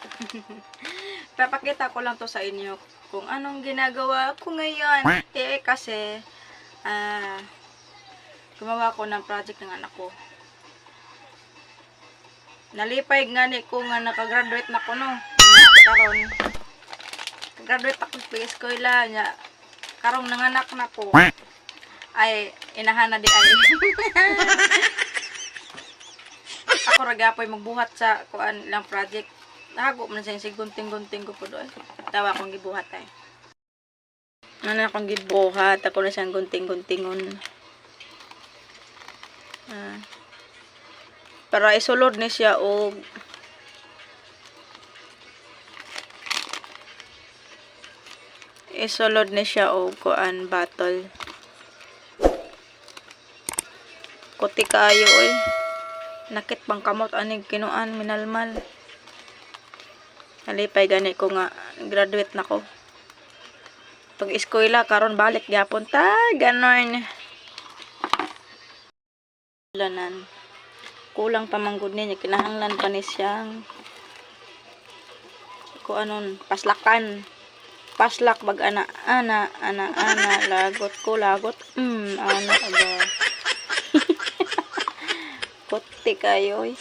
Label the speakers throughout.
Speaker 1: Papakita ko lang to sa inyo kung anong ginagawa ko ngayon. Eh, kasi, ah, gumawa ko ng project ng anak ko. Nalipay nga ni ko nga nakagraduate na ko, no? Karon graduate ako sa eskwela nya karong nanganak na ko ay inahan na di ay ako ragapoy magbuhat sa kuan lang project nahago man sa sigunting-gunting ko po doon. Tawa akong gibuhat ay ano akong gibuhat? Ako na siyang gunting-guntingon. Ah. Para isulod ni siya og isulod ni siya og kuan battle kuti kaayo oy. Nakit pang kamot anig kinuan minalmal halipay gani ko nga graduate na ko. Pag eskwela karon balik gyapon. Ta ganon. Lanan. Kulang pa manggod niya kinahanglan pa ni siyang ko anon paslakan. Paslak bag ana ana ana ana lagot ko lagot. Mm ana aba Puti kayo eh.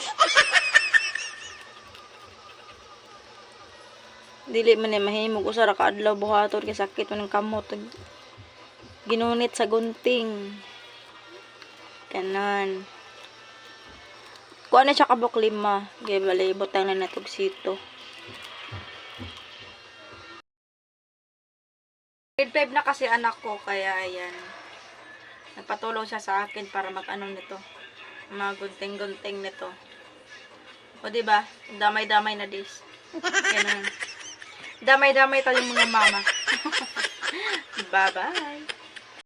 Speaker 1: Dili man ni mahimog usara ka adlaw buhaton kay sakit man ang kamot. Ginunit sa gunting. Kanan. Kuha na siya kabok lima. Gaya balay, butang na natog sito. Grade 5 na kasi anak ko, kaya ayan. Nagpatulong siya sa akin para mag-ano nito. Magunting-gunting nito. O, di ba? Damay-damay na dis. Ganun. Damay-damay tayong mga mama. Bye-bye.